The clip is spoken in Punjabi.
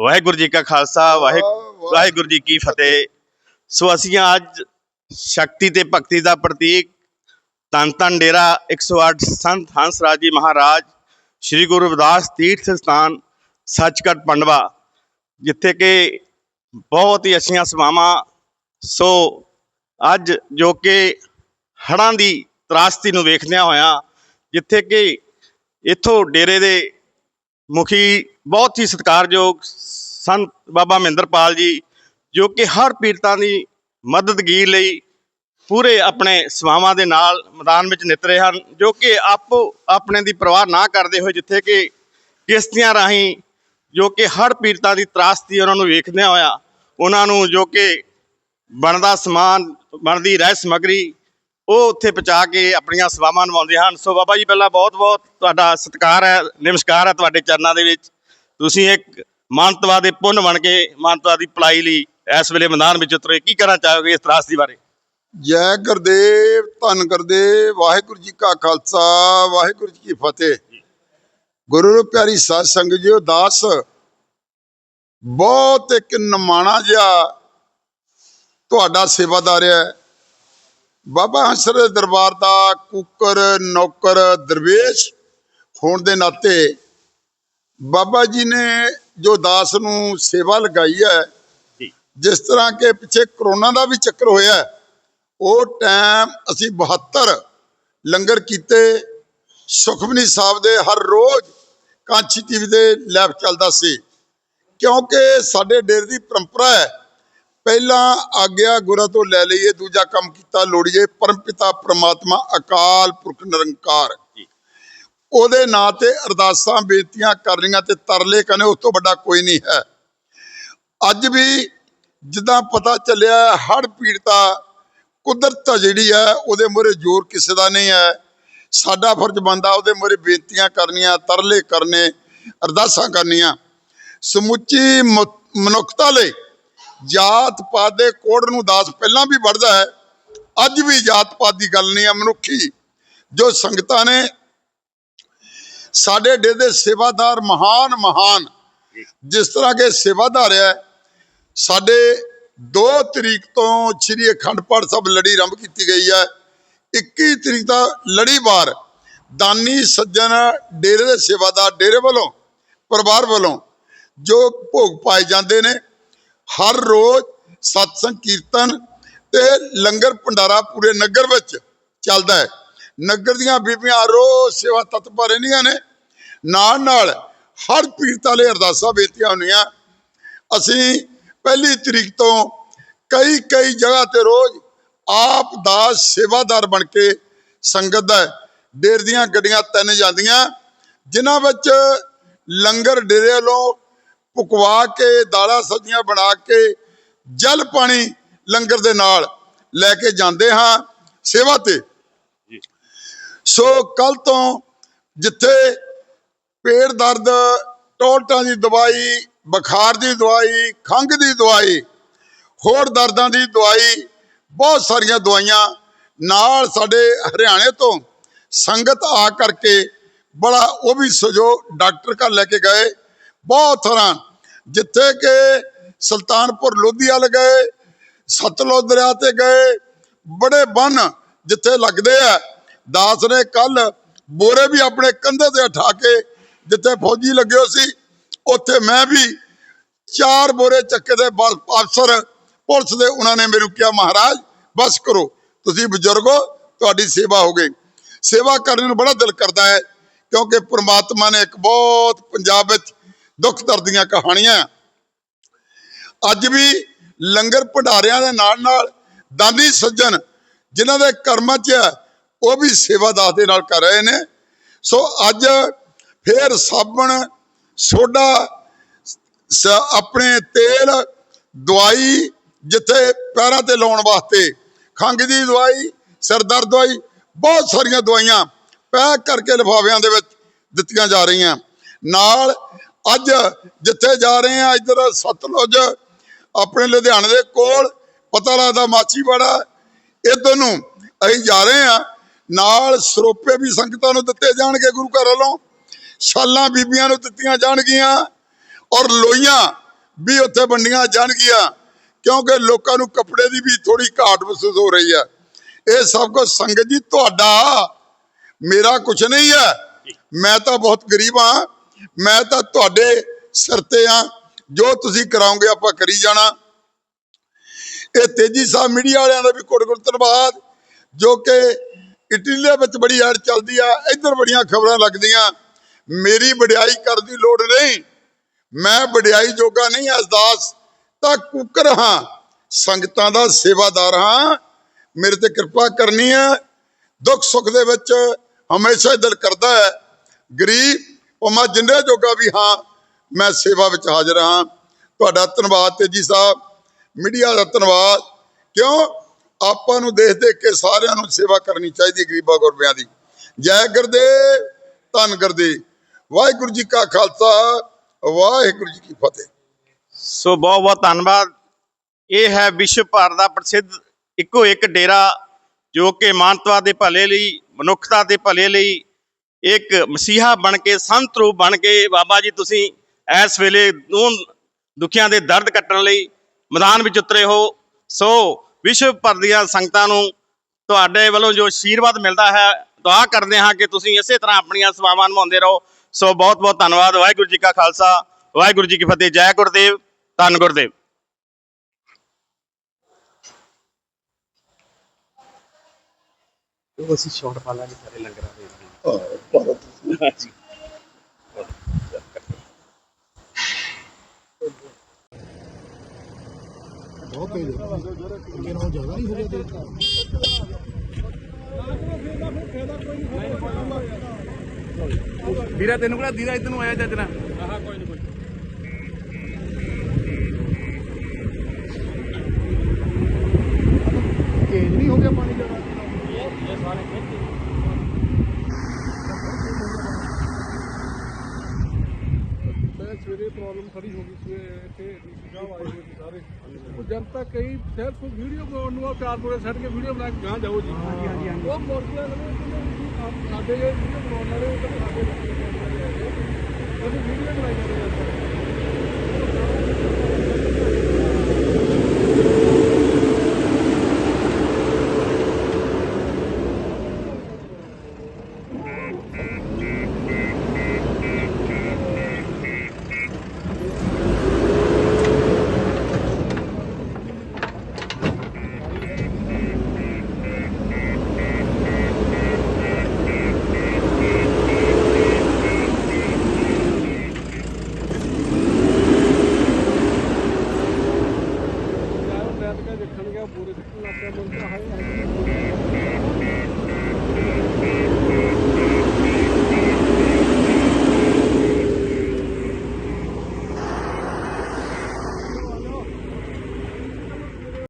ਵਾਹਿਗੁਰੂ ਜੀ ਕਾ ਖਾਲਸਾ ਵਾਹਿਗੁਰੂ ਵਾਹਿਗੁਰੂ ਜੀ ਕੀ ਫਤਿਹ। ਸੋ ਅਸੀਂ ਅੱਜ ਸ਼ਕਤੀ ਤੇ ਭਗਤੀ ਦਾ ਪ੍ਰਤੀਕ ਧੰਨ ਧੰਨ ਡੇਰਾ 108 ਸੰਤ ਹੰਸ ਰਾਜ ਜੀ ਮਹਾਰਾਜ ਸ੍ਰੀ ਗੁਰੂ ਰਵਿਦਾਸ ਤੀਰਥ ਸਥਾਨ ਸੱਚਖੰਡ ਪੰਡਵਾ ਜਿੱਥੇ ਕਿ ਬਹੁਤ ਹੀ ਅੱਛੀਆਂ ਸੇਵਾਵਾਂ। ਸੋ ਅੱਜ ਜੋ ਕਿ ਹੜ੍ਹਾਂ ਦੀ ਤਰਾਸਦੀ ਨੂੰ ਵੇਖਦਿਆਂ ਹੋਇਆਂ ਜਿੱਥੇ ਕਿ ਇੱਥੋਂ ਡੇਰੇ ਦੇ ਮੁਖੀ ਬਹੁਤ ਹੀ ਸਤਿਕਾਰਯੋਗ ਸੰਤ ਬਾਬਾ ਮਹਿੰਦਰਪਾਲ ਜੀ, ਜੋ ਕਿ ਹਰ ਪੀੜਤਾਂ ਦੀ ਮਦਦਗੀਰ ਲਈ ਪੂਰੇ ਆਪਣੇ ਸੇਵਾਵਾਂ ਦੇ ਨਾਲ ਮੈਦਾਨ ਵਿੱਚ ਨਿਤਰੇ ਹਨ, ਜੋ ਕਿ ਆਪੋ ਆਪਣੇ ਦੀ ਪਰਵਾਹ ਨਾ ਕਰਦੇ ਹੋਏ ਜਿੱਥੇ ਕਿ ਕਿਸ਼ਤੀਆਂ ਰਾਹੀਂ ਜੋ ਕਿ ਹਰ ਪੀੜਤਾਂ ਦੀ ਤਰਾਸਦੀ ਉਹਨਾਂ ਨੂੰ ਵੇਖਦਿਆਂ ਹੋਇਆ ਉਹਨਾਂ ਨੂੰ ਜੋ ਕਿ ਬਣਦਾ ਸਮਾਨ, ਬਣਦੀ ਰਹਿ ਸਮਗਰੀ ਉਹ ਉੱਥੇ ਪਹੁੰਚਾ ਕੇ ਆਪਣੀਆਂ ਸੇਵਾਵਾਂ ਨਿਭਾਉਂਦੇ ਹਨ। ਸੋ ਬਾਬਾ ਜੀ, ਪਹਿਲਾਂ ਬਹੁਤ ਬਹੁਤ ਤੁਹਾਡਾ ਸਤਿਕਾਰ ਹੈ, ਨਮਸਕਾਰ ਹੈ ਤੁਹਾਡੇ ਚਰਨਾਂ ਦੇ ਵਿੱਚ। ਤੁਸੀਂ ਇੱਕ ਮਾਨਤਵਾ ਦੇ ਪੁੰਨ ਬਣ ਕੇ ਮਾਨਵਤਾ ਦੀ ਭਲਾਈ ਲਈ ਇਸ ਵੇਲੇ ਮੈਦਾਨ ਵਿੱਚ ਉਤਰੇ। ਕੀ ਕਰਨਾ ਚਾਹੋਗੇ ਇਸ ਤਰਾਸਦੀ ਬਾਰੇ? ਜੈ ਗੁਰਦੇਵ, ਧੰਨ ਗੁਰਦੇਵ, ਵਾਹਿਗੁਰੂ ਜੀ ਕਾ ਖਾਲਸਾ, ਵਾਹਿਗੁਰੂ ਜੀ ਕੀ ਫਤਿਹ। ਗੁਰੂ ਪਿਆਰੀ ਸਾਧ ਸੰਗਤ ਜੀਓ ਦਾਸ ਬਹੁਤ ਇੱਕ ਨਮਾਣਾ ਜਿਹਾ ਤੁਹਾਡਾ ਸੇਵਾਦਾਰ ਹੈ। ਬਾਬਾ ਹੰਸਰ ਦੇ ਦਰਬਾਰ ਦਾ ਕੁੱਕਰ ਨੌਕਰ ਦਰਵੇਸ਼ ਹੋਣ ਦੇ ਨਾਤੇ ਬਾਬਾ ਜੀ ਨੇ ਜੋ ਦਾਸ ਨੂੰ ਸੇਵਾ ਲਗਾਈ ਹੈ ਜਿਸ ਤਰ੍ਹਾਂ ਕਿ ਪਿੱਛੇ ਕਰੋਨਾ ਦਾ ਵੀ ਚੱਕਰ ਹੋਇਆ ਉਹ ਟਾਈਮ ਅਸੀਂ 72 ਲੰਗਰ ਕੀਤੇ ਸੁਖਮਨੀ ਸਾਹਿਬ ਦੇ ਹਰ ਰੋਜ਼ ਕਾਂਚੀ ਟੀਵੀ ਦੇ ਲਾਈਵ ਚੱਲਦਾ ਸੀ ਕਿਉਂਕਿ ਸਾਡੇ ਡੇਰੇ ਦੀ ਪਰੰਪਰਾ ਹੈ ਪਹਿਲਾਂ ਆਗਿਆ ਗੁਰਾਂ ਤੋਂ ਲੈ ਲਈਏ ਦੂਜਾ ਕੰਮ ਕੀਤਾ ਲੋੜੀਏ ਪਰਮਪਿਤਾ ਪ੍ਰਮਾਤਮਾ ਅਕਾਲ ਪੁਰਖ ਨਿਰੰਕਾਰ। ਉਹਦੇ ਨਾਂ ਤੇ ਅਰਦਾਸਾਂ ਬੇਨਤੀਆਂ ਕਰਨੀਆਂ ਤੇ ਤਰਲੇ ਕਰਨੇ ਉਸ ਤੋਂ ਵੱਡਾ ਕੋਈ ਨਹੀਂ ਹੈ। ਅੱਜ ਵੀ ਜਿੱਦਾਂ ਪਤਾ ਚੱਲਿਆ ਹੜ ਪੀੜਤਾ ਕੁਦਰਤ ਜਿਹੜੀ ਹੈ ਉਹਦੇ ਮੂਹਰੇ ਜ਼ੋਰ ਕਿਸੇ ਦਾ ਨਹੀਂ ਹੈ। ਸਾਡਾ ਫਰਜ਼ ਬਣਦਾ ਉਹਦੇ ਮੂਹਰੇ ਬੇਨਤੀਆਂ ਕਰਨੀਆਂ ਤਰਲੇ ਕਰਨੇ ਅਰਦਾਸਾਂ ਕਰਨੀਆਂ। ਸਮੁੱਚੀ ਮਨੁੱਖਤਾ ਲਈ ਜਾਤ ਪਾਤ ਦੇ ਕੋੜ ਨੂੰ ਦਾਸ ਪਹਿਲਾਂ ਵੀ ਵੱਢਦਾ ਹੈ, ਅੱਜ ਵੀ ਜਾਤ ਪਾਤ ਦੀ ਗੱਲ ਨਹੀਂ ਹੈ ਮਨੁੱਖੀ। ਜੋ ਸੰਗਤਾਂ ਨੇ ਸਾਡੇ ਡੇ ਦੇ ਸੇਵਾਦਾਰ ਮਹਾਨ ਮਹਾਨ, ਜਿਸ ਤਰ੍ਹਾਂ ਕੇ ਸੇਵਾਦਾਰ ਹੈ, ਸਾਡੇ 2 ਤਰੀਕ ਤੋਂ ਸ੍ਰੀ ਅਖੰਡ ਪਾਠ ਸਾਹਿਬ ਲੜੀ ਆਰੰਭ ਕੀਤੀ ਗਈ ਹੈ। 21 ਤਰੀਕ ਦਾ ਲੜੀਵਾਰ ਦਾਨੀ ਸੱਜਣ ਡੇਰੇ ਦੇ ਸੇਵਾਦਾਰ ਡੇਰੇ ਵੱਲੋਂ, ਪਰਿਵਾਰ ਵੱਲੋਂ ਜੋ ਭੋਗ ਪਾਏ ਜਾਂਦੇ ਨੇ ਹਰ ਰੋਜ਼ ਸਤਸੰਗ ਕੀਰਤਨ ਤੇ ਲੰਗਰ ਭੰਡਾਰਾ ਪੂਰੇ ਨਗਰ ਵਿੱਚ ਚੱਲਦਾ ਹੈ। ਨਗਰ ਦੀਆਂ ਬੀਬੀਆਂ ਰੋਜ਼ ਸੇਵਾ ਤਤਪਰ ਰਹਿੰਦੀਆਂ ਨੇ। ਨਾਲ ਨਾਲ ਹਰ ਪੀੜਤਾਂ ਲਈ ਅਰਦਾਸਾਂ ਬੇਨਤੀਆਂ ਹੁੰਦੀਆਂ। ਅਸੀਂ ਪਹਿਲੀ ਤਰੀਕ ਤੋਂ ਕਈ ਕਈ ਜਗ੍ਹਾ ਤੇ ਰੋਜ਼ ਆਪ ਦਾ ਸੇਵਾਦਾਰ ਬਣ ਕੇ ਸੰਗਤ ਦਾ ਡੇਰ ਦੀਆਂ ਗੱਡੀਆਂ ਤਿੰਨ ਜਾਂਦੀਆਂ, ਜਿਨ੍ਹਾਂ ਵਿੱਚ ਲੰਗਰ ਡੇਰੇ ਵੱਲੋਂ ਪਕਵਾ ਕੇ ਦਾਲਾਂ ਸਬਜ਼ੀਆਂ ਬਣਾ ਕੇ ਜਲ ਪਾਣੀ ਲੰਗਰ ਦੇ ਨਾਲ ਲੈ ਕੇ ਜਾਂਦੇ ਹਾਂ ਸੇਵਾ ਤੇ। ਸੋ ਕੱਲ ਤੋਂ ਜਿੱਥੇ ਪੇਟ ਦਰਦ ਟੋਲਟਾਂ ਦੀ ਦਵਾਈ ਬੁਖਾਰ ਦੀ ਦਵਾਈ ਖੰਘ ਦੀ ਦਵਾਈ ਹੋਰ ਦਰਦਾਂ ਦੀ ਦਵਾਈ ਬਹੁਤ ਸਾਰੀਆਂ ਦਵਾਈਆਂ ਨਾਲ ਸਾਡੇ ਹਰਿਆਣੇ ਤੋਂ ਸੰਗਤ ਆ ਕਰਕੇ ਬੜਾ ਉਹ ਵੀ ਸਜੋ ਡਾਕਟਰ ਘਰ ਲੈ ਕੇ ਗਏ। ਬਹੁਤ ਤਰ੍ਹਾਂ ਜਿੱਥੇ ਕਿ ਸੁਲਤਾਨਪੁਰ ਲੋਧੀ ਵੱਲ ਗਏ, ਸਤਲੁਜ ਦਰਿਆ ਤੇ ਗਏ, ਬੜੇ ਬੰਨ ਜਿੱਥੇ ਲੱਗਦੇ ਆ। ਦਾਸ ਨੇ ਕੱਲ ਬੋਰੇ ਵੀ ਆਪਣੇ ਕੰਧੇ ਤੇ ਉਠਾ ਕੇ ਜਿੱਥੇ ਫੌਜੀ ਲੱਗੇ ਹੋ ਸੀ, ਉੱਥੇ ਮੈਂ ਵੀ ਚਾਰ ਬੋਰੇ ਚੱਕੇ ਦੇ ਬਸ ਅਫਸਰ ਪੁਲਿਸ ਦੇ ਉਹਨਾਂ ਨੇ ਮੈਨੂੰ ਕਿਹਾ, ਮਹਾਰਾਜ, ਬਸ ਕਰੋ, ਤੁਸੀਂ ਬਜ਼ੁਰਗੋ ਤੁਹਾਡੀ ਸੇਵਾ ਹੋ ਗਈ। ਸੇਵਾ ਕਰਨ ਨੂੰ ਬੜਾ ਦਿਲ ਕਰਦਾ ਹੈ, ਕਿਉਂਕਿ ਪ੍ਰਮਾਤਮਾ ਨੇ ਇੱਕ ਬਹੁਤ ਪੰਜਾਬ ਵਿੱਚ ਦੁੱਖ ਦਰਦ ਦੀਆਂ ਕਹਾਣੀਆਂ। ਅੱਜ ਵੀ ਲੰਗਰ ਭੰਡਾਰਿਆਂ ਦੇ ਨਾਲ ਨਾਲ ਦਾਨੀ ਸੱਜਣ ਜਿਨ੍ਹਾਂ ਦੇ ਕਰਮਾਂ 'ਚ ਉਹ ਵੀ ਸੇਵਾ ਦਾਸ ਦੇ ਨਾਲ ਕਰ ਰਹੇ ਨੇ। ਸੋ ਅੱਜ ਫੇਰ ਸਾਬਣ, ਸੋਡਾ ਆਪਣੇ ਤੇਲ, ਦਵਾਈ ਜਿੱਥੇ ਪੈਰਾਂ ਤੇ ਲਾਉਣ ਵਾਸਤੇ ਖੰਘ ਦੀ ਦਵਾਈ, ਸਿਰ ਦਰਦ ਦਵਾਈ, ਬਹੁਤ ਸਾਰੀਆਂ ਦਵਾਈਆਂ ਪੈਕ ਕਰਕੇ ਲਿਫਾਫਿਆਂ ਦੇ ਵਿੱਚ ਦਿੱਤੀਆਂ ਜਾ ਰਹੀਆਂ। ਨਾਲ ਅੱਜ ਜਿੱਥੇ ਜਾ ਰਹੇ ਆ ਇੱਧਰ ਸਤਲੁਜ ਆਪਣੇ ਲੁਧਿਆਣੇ ਦੇ ਕੋਲ ਪਤਾ ਲੱਗਦਾ ਮਾਚੀਵਾੜਾ ਇੱਧਰ ਨੂੰ ਅਸੀਂ ਜਾ ਰਹੇ ਆ ਨਾਲ ਸਰੋਪੇ ਵੀ ਸੰਗਤਾਂ ਨੂੰ ਦਿੱਤੇ ਜਾਣਗੇ ਗੁਰੂ ਘਰ ਵੱਲੋਂ ਛਾਲਾਂ ਬੀਬੀਆਂ ਨੂੰ ਦਿੱਤੀਆਂ ਜਾਣਗੀਆਂ ਔਰ ਲੋਈਆਂ ਵੀ ਉੱਥੇ ਵੰਡੀਆਂ ਜਾਣਗੀਆਂ ਕਿਉਂਕਿ ਲੋਕਾਂ ਨੂੰ ਕੱਪੜੇ ਦੀ ਵੀ ਥੋੜੀ ਘਾਟ ਮਹਿਸੂਸ ਹੋ ਰਹੀ ਹੈ ਇਹ ਸਭ ਕੁਝ ਸੰਗਤ ਜੀ ਤੁਹਾਡਾ ਮੇਰਾ ਕੁਝ ਨਹੀਂ ਹੈ। ਮੈਂ ਤਾਂ ਬਹੁਤ ਗਰੀਬ ਹਾਂ। ਮੈਂ ਤਾਂ ਤੁਹਾਡੇ ਸਿਰ ਤੇ ਆ। ਜੋ ਤੁਸੀਂ ਕਰਾਓਗੇ ਆਪਾਂ ਕਰੀ ਜਾਣਾ। ਇਹ ਤੇਜੀ ਸਾਹਿਬ ਮੀਡੀਆ ਵਾਲਿਆਂ ਦਾ ਵੀ ਕੋਟ ਕੋਟ ਧੰਨਵਾਦ। ਜੋ ਕਿ ਇਟਲੀ ਦੇ ਵਿੱਚ ਬੜੀ ਐਡ ਚੱਲਦੀ ਆ, ਇੱਧਰ ਬੜੀਆਂ ਖਬਰਾਂ ਲੱਗਦੀਆਂ। ਮੇਰੀ ਵਡਿਆਈ ਕਰਨ ਦੀ ਲੋੜ ਨਹੀਂ। ਮੈਂ ਵਡਿਆਈ ਜੋਗਾ ਨਹੀਂ ਅਰਦਾਸ ਤਾਂ ਕੁੱਕਰ ਹਾਂ। ਸੰਗਤਾਂ ਦਾ ਸੇਵਾਦਾਰ ਹਾਂ। ਮੇਰੇ ਤੇ ਕਿਰਪਾ ਕਰਨੀ ਹੈ ਦੁੱਖ ਸੁੱਖ ਦੇ ਵਿੱਚ ਹਮੇਸ਼ਾ ਹੀ ਦਿਲ ਕਰਦਾ ਹੈ। ਗਰੀਬ ਉਹ ਮੈਂ ਜਿੰਨੇ ਜੋਗਾ ਵੀ ਹਾਂ, ਮੈਂ ਸੇਵਾ ਵਿੱਚ ਹਾਜ਼ਰ ਹਾਂ। ਤੁਹਾਡਾ ਧੰਨਵਾਦ ਤੇਜੀ ਸਾਹਿਬ। ਮੀਡੀਆ ਦਾ ਧੰਨਵਾਦ। ਕਿਉਂ? ਆਪਾਂ ਨੂੰ ਦੇਖ ਦੇਖ ਕੇ ਸਾਰਿਆਂ ਨੂੰ ਸੇਵਾ ਕਰਨੀ ਚਾਹੀਦੀ ਗਰੀਬਾਂ ਗੁਰਬਿਆਂ ਦੀ। ਜੈ ਗੁਰਦੇਵ ਧੰਨ ਗੁਰਦੇਵ ਵਾਹਿਗੁਰੂ ਜੀ ਕਾ ਖਾਲਸਾ, ਵਾਹਿਗੁਰੂ ਜੀ ਕੀ ਫਤਿਹ। ਸੋ ਬਹੁਤ ਬਹੁਤ ਧੰਨਵਾਦ। ਇਹ ਹੈ ਵਿਸ਼ਵ ਭਰ ਦਾ ਪ੍ਰਸਿੱਧ ਇੱਕੋ ਇੱਕ ਡੇਰਾ ਜੋ ਕਿ ਮਾਨਵਤਾ ਦੇ ਭਲੇ ਲਈ, ਮਨੁੱਖਤਾ ਦੇ ਭਲੇ ਲਈ ਇੱਕ ਮਸੀਹਾ ਬਣ ਕੇ, ਸੰਤ ਰੂਪ ਬਣ ਕੇ, ਬਾਬਾ ਜੀ ਤੁਸੀਂ ਇਸ ਵੇਲੇ ਨੂੰ ਦੁਖੀਆਂ ਦੇ ਦਰਦ ਕੱਟਣ ਲਈ ਮੈਦਾਨ ਵਿੱਚ ਉਤਰੇ ਹੋ। ਸੋ ਵਿਸ਼ਵ ਭਰ ਦੀਆਂ ਸੰਗਤਾਂ ਨੂੰ ਤੁਹਾਡੇ ਵੱਲੋਂ ਜੋ ਆਸ਼ੀਰਵਾਦ ਮਿਲਦਾ ਹੈ, ਦੁਆ ਕਰਦੇ ਹਾਂ ਕਿ ਤੁਸੀਂ ਇਸੇ ਤਰ੍ਹਾਂ ਆਪਣੀਆਂ ਸੇਵਾਵਾਂ ਨਿਭਾਉਂਦੇ ਰਹੋ। ਸੋ ਬਹੁਤ ਬਹੁਤ ਧੰਨਵਾਦ। ਵਾਹਿਗੁਰੂ ਜੀ ਕਾ ਖਾਲਸਾ, ਵਾਹਿਗੁਰੂ ਜੀ ਕੀ ਫਤਿਹ। ਜੈ ਗੁਰਦੇਵ, ਧੰਨ ਗੁਰਦੇਵ। ਉਹ ਅਸੀਂ ਸ਼ਾਟ ਪਾ ਲਾਂਗੇ ਸਾਰੇ ਲੰਗਰਾਂ ਦੇ। ਭਾਰਤ ਬਹੁਤ ਤੇਜ਼ ਹੈ ਅੱਗੇ ਨਾਲੋਂ ਜ਼ਿਆਦਾ ਨਹੀਂ ਹੋ ਗਿਆ ਤੇਜ਼ ਵੀਰਾ, ਤੈਨੂੰ ਕਿਹੜਾ ਦੀਦਾ ਇੱਧਰ ਨੂੰ ਆਇਆ ਚੱਜਣਾ ਤੇਜ਼ ਨਹੀਂ ਹੋ ਗਿਆ ਪਾਣੀ ਜ਼ਿਆਦਾ ਮੈਂ ਸਵੇਰੇ ਪ੍ਰੋਬਲਮ ਖੜੀ ਹੋ ਗਈ ਸਵੇਰੇ ਇੱਥੇ ਡੀਸੀ ਸਾਹਿਬ ਆਏ ਹੋਏ ਸੀ ਸਾਰੇ। ਉਹ ਜਨਤਾ ਕਈ ਕੋਈ ਵੀਡੀਓ ਬਣਾਉਣ ਨੂੰ ਆ ਚਾਰ ਪੂਰੇ ਛੱਡ ਕੇ ਵੀਡੀਓ ਬਣਾ ਕੇ ਗਾਂ ਜਾਓ ਜੀ। ਹਾਂਜੀ ਹਾਂਜੀ ਹਾਂਜੀ। ਉਹ ਆਪ ਸਾਡੇ ਵੀਡੀਓ ਬਣਾਉਣ ਵਾਲੇ ਉਹ ਤਾਂ ਸਾਡੇ ਉਹਦੀ ਵੀਡੀਓ ਬਣਾਈ ਜਾਂਦੇ ਆ। 이제 경기가 모레도 끝났다면 또 하여간